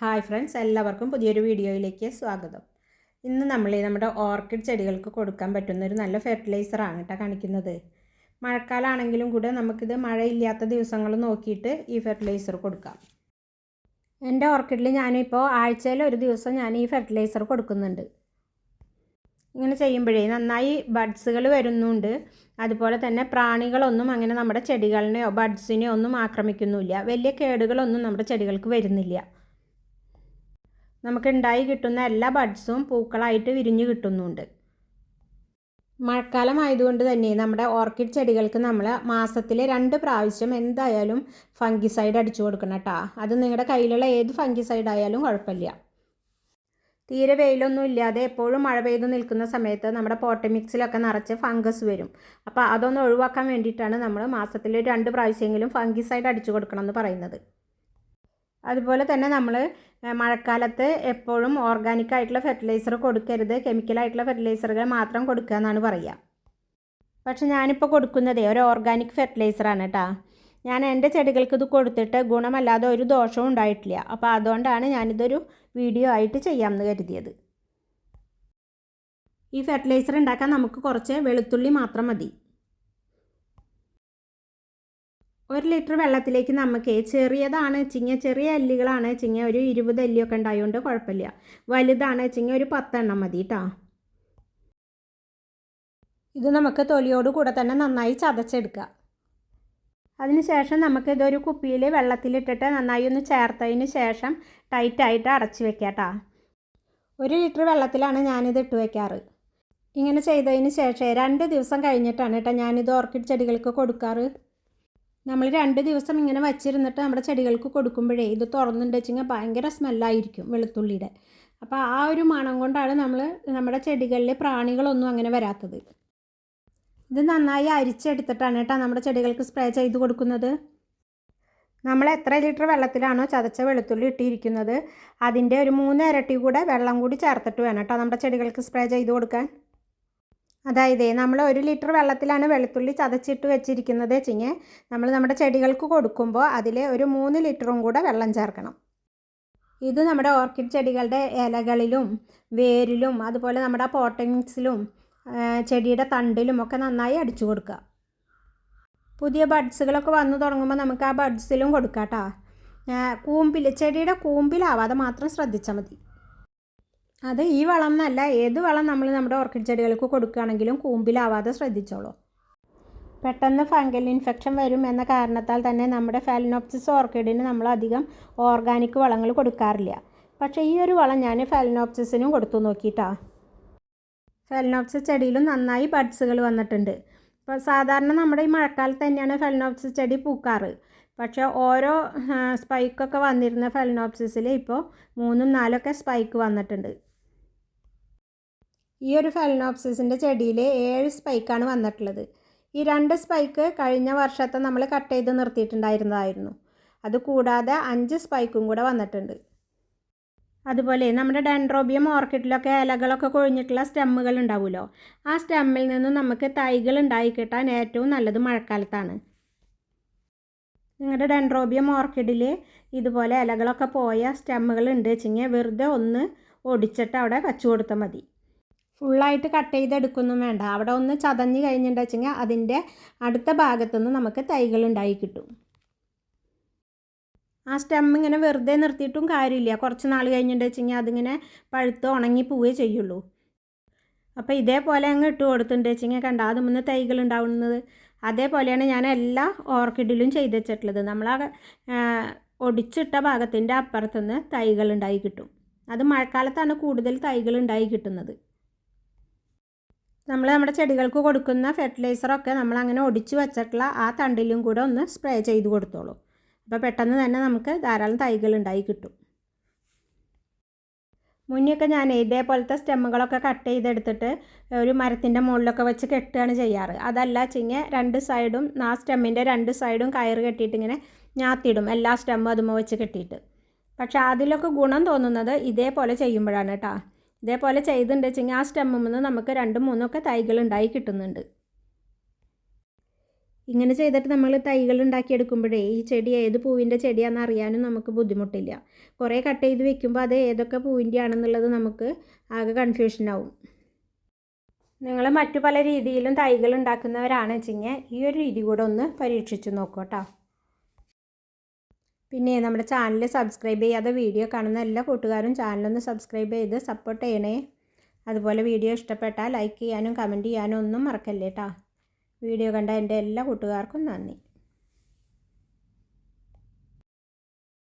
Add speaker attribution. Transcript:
Speaker 1: Hi friends എല്ലാവർക്കും പുതിയൊരു വീഡിയോയിലേക്ക് സ്വാഗതം. ഇന്ന് നമ്മൾ നമ്മുടെ ഓർക്കിഡ് ചെടികൾക്ക് കൊടുക്കാൻ പറ്റുന്ന ഒരു നല്ല ഫെർട്ടിലൈസറാണ് കേട്ടോ കാണിക്കുന്നത്. മഴക്കാലമാണെങ്കിലും കൂടെ നമുക്കിത് മഴയില്ലാത്ത ദിവസങ്ങൾ നോക്കിയിട്ട് ഈ ഫെർട്ടിലൈസർ കൊടുക്കാം. എന്റെ ഓർക്കിഡിൽ ഞാനിപ്പോൾ ആഴ്ചയിൽ ഒരു ദിവസം ഞാൻ ഈ ഫെർട്ടിലൈസർ കൊടുക്കുന്നുണ്ട്. ഇങ്ങനെ ചെയ്യുമ്പോഴേ നന്നായി ബഡ്സുകൾ വരുന്നുണ്ട്. അതുപോലെ തന്നെ പ്രാണികളൊന്നും അങ്ങനെ നമ്മുടെ ചെടികളിനെയോ ബഡ്സിനെയോ ഒന്നും ആക്രമിക്കുന്നില്ല വലിയ കേടുകളൊന്നും നമ്മുടെ ചെടികൾക്ക് വരുന്നില്ല. നമുക്ക് ഉണ്ടായി കിട്ടുന്ന എല്ലാ ബഡ്സും പൂക്കളായിട്ട് വിരിഞ്ഞു കിട്ടുന്നുണ്ട്. മഴക്കാലം ആയതുകൊണ്ട് തന്നെ നമ്മുടെ ഓർക്കിഡ് ചെടികൾക്ക് നമ്മൾ മാസത്തിൽ രണ്ട് പ്രാവശ്യം എന്തായാലും ഫംഗിസൈഡ് അടിച്ചു കൊടുക്കണം കേട്ടോ അത് നിങ്ങളുടെ കയ്യിലുള്ള ഏത് ഫംഗിസൈഡ് ആയാലും കുഴപ്പമില്ല. തീരെ വെയിലൊന്നും ഇല്ലാതെ എപ്പോഴും മഴ പെയ്ത് നിൽക്കുന്ന സമയത്ത് നമ്മുടെ പോട്ടമിക്സിലൊക്കെ നിറച്ച് ഫംഗസ് വരും. അപ്പോൾ അതൊന്ന് ഒഴിവാക്കാൻ വേണ്ടിയിട്ടാണ് നമ്മൾ മാസത്തിൽ രണ്ട് പ്രാവശ്യമെങ്കിലും ഫംഗിസൈഡ് അടിച്ചു കൊടുക്കണം എന്ന് പറയുന്നത്. അതുപോലെ തന്നെ നമ്മൾ മഴക്കാലത്ത് എപ്പോഴും ഓർഗാനിക് ആയിട്ടുള്ള ഫെർട്ടിലൈസർ കൊടുക്കരുത്. കെമിക്കലായിട്ടുള്ള ഫെർട്ടിലൈസറുകൾ മാത്രം കൊടുക്കുക എന്നാണ് പറയുക പക്ഷെ ഞാനിപ്പോൾ കൊടുക്കുന്നതേ ഒരു ഓർഗാനിക് ഫെർട്ടിലൈസറാണ് കേട്ടോ ഞാൻ എന്റെ ചെടികൾക്ക് ഇത് കൊടുത്തിട്ട് ഗുണമല്ലാതെ ഒരു ദോഷവും ഉണ്ടായിട്ടില്ല. അപ്പോൾ അതുകൊണ്ടാണ് ഞാനിതൊരു വീഡിയോ ആയിട്ട് ചെയ്യാമെന്ന് കരുതിയത്. ഈ ഫെർട്ടിലൈസർ ഉണ്ടാക്കാൻ നമുക്ക് കുറച്ച് വെളുത്തുള്ളി മാത്രം മതി. ഒരു ലിറ്റർ വെള്ളത്തിലേക്ക് നമുക്ക് ചെറിയതാണ് ചിങ്ങ ചെറിയ അല്ലികളാണ് ചിങ്ങ ഒരു ഇരുപത് അല്ലിയൊക്കെ ഉണ്ടായതുകൊണ്ട് കുഴപ്പമില്ല. വലുതാണ് ചിങ്ങ ഒരു പത്തെണ്ണം മതി കേട്ടോ ഇത് നമുക്ക് തൊലിയോട് കൂടെ തന്നെ നന്നായി ചതച്ചെടുക്കുക അതിനുശേഷം നമുക്ക് ഇതൊരു കുപ്പിയിൽ വെള്ളത്തിലിട്ടിട്ട് നന്നായി ഒന്ന് ചേർത്തതിന് ശേഷം ടൈറ്റായിട്ട് അടച്ചു വെക്കാം കേട്ടോ ഒരു ലിറ്റർ വെള്ളത്തിലാണ് ഞാനിത് ഇട്ട് വയ്ക്കാറ് ഇങ്ങനെ ചെയ്തതിന് ശേഷം രണ്ട് ദിവസം കഴിഞ്ഞിട്ടാണ് കേട്ടോ ഞാനിത് ഓർക്കിഡ് ചെടികൾക്ക് കൊടുക്കാറ്. നമ്മൾ രണ്ട് ദിവസം ഇങ്ങനെ വച്ചിരുന്നിട്ട് നമ്മുടെ ചെടികൾക്ക് കൊടുക്കുമ്പോഴേ ഇത് തുറന്നിട്ട് വെച്ചെങ്കിൽ ഭയങ്കര സ്മെല്ലായിരിക്കും വെളുത്തുള്ളിയുടെ. അപ്പോൾ ആ ഒരു മണം കൊണ്ടാണ് നമ്മൾ നമ്മുടെ ചെടികളിൽ പ്രാണികളൊന്നും അങ്ങനെ വരാത്തത്. ഇത് നന്നായി അരിച്ചെടുത്തിട്ടാണ് കേട്ടോ നമ്മുടെ ചെടികൾക്ക് സ്പ്രേ ചെയ്ത് കൊടുക്കുന്നത്. നമ്മൾ എത്ര ലിറ്റർ വെള്ളത്തിലാണോ ചതച്ച വെളുത്തുള്ളി ഇട്ടിരിക്കുന്നത് അതിന്റെ ഒരു മൂന്ന് ഇരട്ടി കൂടെ വെള്ളം കൂടി ചേർത്തിട്ട് വേണം കേട്ടോ നമ്മുടെ ചെടികൾക്ക് സ്പ്രേ ചെയ്ത് കൊടുക്കാൻ. അതായത് നമ്മൾ ഒരു ലിറ്റർ വെള്ളത്തിലാണ് വെളുത്തുള്ളി ചതച്ചിട്ട് വെച്ചിരിക്കുന്നത് വെച്ചിങ്ങ് നമ്മൾ നമ്മുടെ ചെടികൾക്ക് കൊടുക്കുമ്പോൾ അതിൽ ഒരു മൂന്ന് ലിറ്ററും കൂടെ വെള്ളം ചേർക്കണം. ഇത് നമ്മുടെ ഓർക്കിഡ് ചെടികളുടെ ഇലകളിലും വേരിലും അതുപോലെ നമ്മുടെ പോട്ടിങ്സിലും ചെടിയുടെ തണ്ടിലും ഒക്കെ നന്നായി അടിച്ചു കൊടുക്കുക. പുതിയ ബഡ്സുകളൊക്കെ വന്നു തുടങ്ങുമ്പോൾ നമുക്ക് ആ ബഡ്സിലും കൊടുക്കാം കേട്ടോ. കൂമ്പിൽ ചെടിയുടെ കൂമ്പിലാവാതെ മാത്രം ശ്രദ്ധിച്ചാൽ മതി. അത് ഈ വളം എന്നല്ല ഏത് വളം നമ്മൾ നമ്മുടെ ഓർക്കിഡ് ചെടികൾക്ക് കൊടുക്കുകയാണെങ്കിലും കൂമ്പിലാവാതെ ശ്രദ്ധിച്ചോളൂ. പെട്ടെന്ന് ഫംഗൽ ഇൻഫെക്ഷൻ വരും എന്ന കാരണത്താൽ തന്നെ നമ്മുടെ ഫാലിനോപ്സിസ് ഓർക്കിഡിന് നമ്മൾ അധികം ഓർഗാനിക് വളങ്ങൾ കൊടുക്കാറില്ല. പക്ഷേ ഈ ഒരു വളം ഞാൻ ഫാലിനോപ്സിസിനും കൊടുത്തു നോക്കിയിട്ടാണ് ഫെലനോപ്സിസ് ചെടിയിലും നന്നായി ബഡ്സുകൾ വന്നിട്ടുണ്ട്. ഇപ്പോൾ സാധാരണ നമ്മുടെ ഈ മഴക്കാലത്ത് തന്നെയാണ് ഫെലനോപ്സിസ് ചെടി പൂക്കാറ്. പക്ഷേ ഓരോ സ്പൈക്കൊക്കെ വന്നിരുന്ന ഫെലനോപ്സിസിൽ ഇപ്പോൾ മൂന്നും നാലൊക്കെ സ്പൈക്ക് വന്നിട്ടുണ്ട്. ഈ ഒരു ഫെലനോപ്സിസിന്റെ ചെടിയിൽ ഏഴ് സ്പൈക്കാണ് വന്നിട്ടുള്ളത്. ഈ രണ്ട് സ്പൈക്ക് കഴിഞ്ഞ വർഷത്തെ നമ്മൾ കട്ട് ചെയ്ത് നിർത്തിയിട്ടുണ്ടായിരുന്നതായിരുന്നു. അത് കൂടാതെ അഞ്ച് സ്പൈക്കും കൂടെ വന്നിട്ടുണ്ട്. അതുപോലെ നമ്മുടെ ഡെൻഡ്രോബിയം ഓർക്കിഡിലൊക്കെ ഇലകളൊക്കെ കൊഴിഞ്ഞിട്ടുള്ള സ്റ്റെമ്മുകൾ ഉണ്ടാവുമല്ലോ. ആ സ്റ്റെമ്മിൽ നിന്നും നമുക്ക് തൈകൾ ഉണ്ടായി കിട്ടാൻ ഏറ്റവും നല്ലത് മഴക്കാലത്താണ്. നിങ്ങളുടെ ഡെൻഡ്രോബിയം ഓർക്കിഡിൽ ഇതുപോലെ ഇലകളൊക്കെ പോയ സ്റ്റെമ്മുകൾ ഉണ്ട് വെച്ചെങ്കിൽ വെറുതെ ഒന്ന് ഒടിച്ചിട്ട് അവിടെ വച്ചു കൊടുത്താൽ മതി. ഫുള്ളായിട്ട് കട്ട് ചെയ്തെടുക്കൊന്നും വേണ്ട. അവിടെ ഒന്ന് ചതഞ്ഞ് കഴിഞ്ഞിട്ടുണ്ടെച്ചെങ്കിൽ അതിന്റെ അടുത്ത ഭാഗത്തുനിന്ന് നമുക്ക് തൈകൾ ഉണ്ടായി കിട്ടും. ആ സ്റ്റെം ഇങ്ങനെ വെറുതെ നിർത്തിയിട്ടും കാര്യമില്ല. കുറച്ച് നാൾ കഴിഞ്ഞിട്ട് വെച്ചെങ്കിൽ അതിങ്ങനെ പഴുത്ത് ഉണങ്ങി പോവേ ചെയ്യുള്ളൂ. അപ്പോൾ ഇതേപോലെ അങ്ങ് ഇട്ട് കൊടുത്തിട്ടുണ്ട് വെച്ചെങ്കിൽ കണ്ട അത് മുന്ന് തൈകൾ ഉണ്ടാവുന്നത്? അതേപോലെയാണ് ഞാൻ എല്ലാ ഓർക്കിഡിലും ചെയ്ത് വെച്ചിട്ടുള്ളത്. നമ്മൾ ആ ഒടിച്ചിട്ട ഭാഗത്തിന്റെ അപ്പുറത്തുനിന്ന് തൈകൾ ഉണ്ടായി കിട്ടും. അത് മഴക്കാലത്താണ് കൂടുതൽ തൈകൾ ഉണ്ടായി കിട്ടുന്നത്. നമ്മൾ നമ്മുടെ ചെടികൾക്ക് കൊടുക്കുന്ന ഫെർട്ടിലൈസറൊക്കെ നമ്മൾ അങ്ങനെ ഒടിച്ച് വെച്ചിട്ടുള്ള ആ തണ്ടിലും കൂടെ ഒന്ന് സ്പ്രേ ചെയ്ത് കൊടുത്തോളൂ. അപ്പോൾ പെട്ടെന്ന് തന്നെ നമുക്ക് ധാരാളം തൈകൾ ഉണ്ടായി കിട്ടും. മുന്നൊക്കെ ഞാൻ ഇതേപോലത്തെ സ്റ്റെമ്മുകളൊക്കെ കട്ട് ചെയ്തെടുത്തിട്ട് ഒരു മരത്തിന്റെ മുകളിലൊക്കെ വെച്ച് കെട്ടുകയാണ് ചെയ്യാറ്. അതല്ല വെച്ചിങ്ങനെ രണ്ട് സൈഡും ആ സ്റ്റെമ്മിന്റെ രണ്ട് സൈഡും കയറ് കെട്ടിയിട്ട് ഇങ്ങനെ ഞാത്തിയിടും എല്ലാ സ്റ്റെമ്മും അതുമ്പോൾ വെച്ച് കെട്ടിയിട്ട്. പക്ഷേ അതിലൊക്കെ ഗുണം തോന്നുന്നത് ഇതേപോലെ ചെയ്യുമ്പോഴാണ് കേട്ടോ ഇതേപോലെ ചെയ്തിട്ടുണ്ട് വെച്ചെങ്കിൽ ആ സ്റ്റെമ്മിൽ നിന്ന് നമുക്ക് രണ്ടും മൂന്നൊക്കെ തൈകൾ ഉണ്ടായി കിട്ടുന്നുണ്ട്. ഇങ്ങനെ ചെയ്തിട്ട് നമ്മൾ തൈകൾ ഉണ്ടാക്കിയെടുക്കുമ്പോഴേ ഈ ചെടി ഏത് പൂവിന്റെ ചെടിയാണെന്ന് അറിയാനും നമുക്ക് ബുദ്ധിമുട്ടില്ല. കുറേ കട്ട് ചെയ്ത് വെക്കുമ്പോൾ അത് ഏതൊക്കെ പൂവിന്റെ ആണെന്നുള്ളത് നമുക്ക് ആകെ കൺഫ്യൂഷൻ ആവും നിങ്ങൾ മറ്റു പല രീതിയിലും തൈകൾ ഉണ്ടാക്കുന്നവരാണെന്ന് വെച്ചെങ്കിൽ ഈ ഒരു രീതി കൂടെ ഒന്ന് പരീക്ഷിച്ച് നോക്കൂ കേട്ടോ. പിന്നെ നമ്മുടെ ചാനൽ സബ്സ്ക്രൈബ് ചെയ്യാതെ വീഡിയോ കാണുന്ന എല്ലാ കൂട്ടുകാരും ചാനലൊന്ന് സബ്സ്ക്രൈബ് ചെയ്ത് സപ്പോർട്ട് ചെയ്യണേ. അതുപോലെ വീഡിയോ ഇഷ്ടപ്പെട്ടാൽ ലൈക്ക് ചെയ്യാനും കമന്റ് ചെയ്യാനും ഒന്നും മറക്കല്ലേ കേട്ടോ വീഡിയോ കണ്ട എന്റെ എല്ലാ കൂട്ടുകാർക്കും നന്ദി.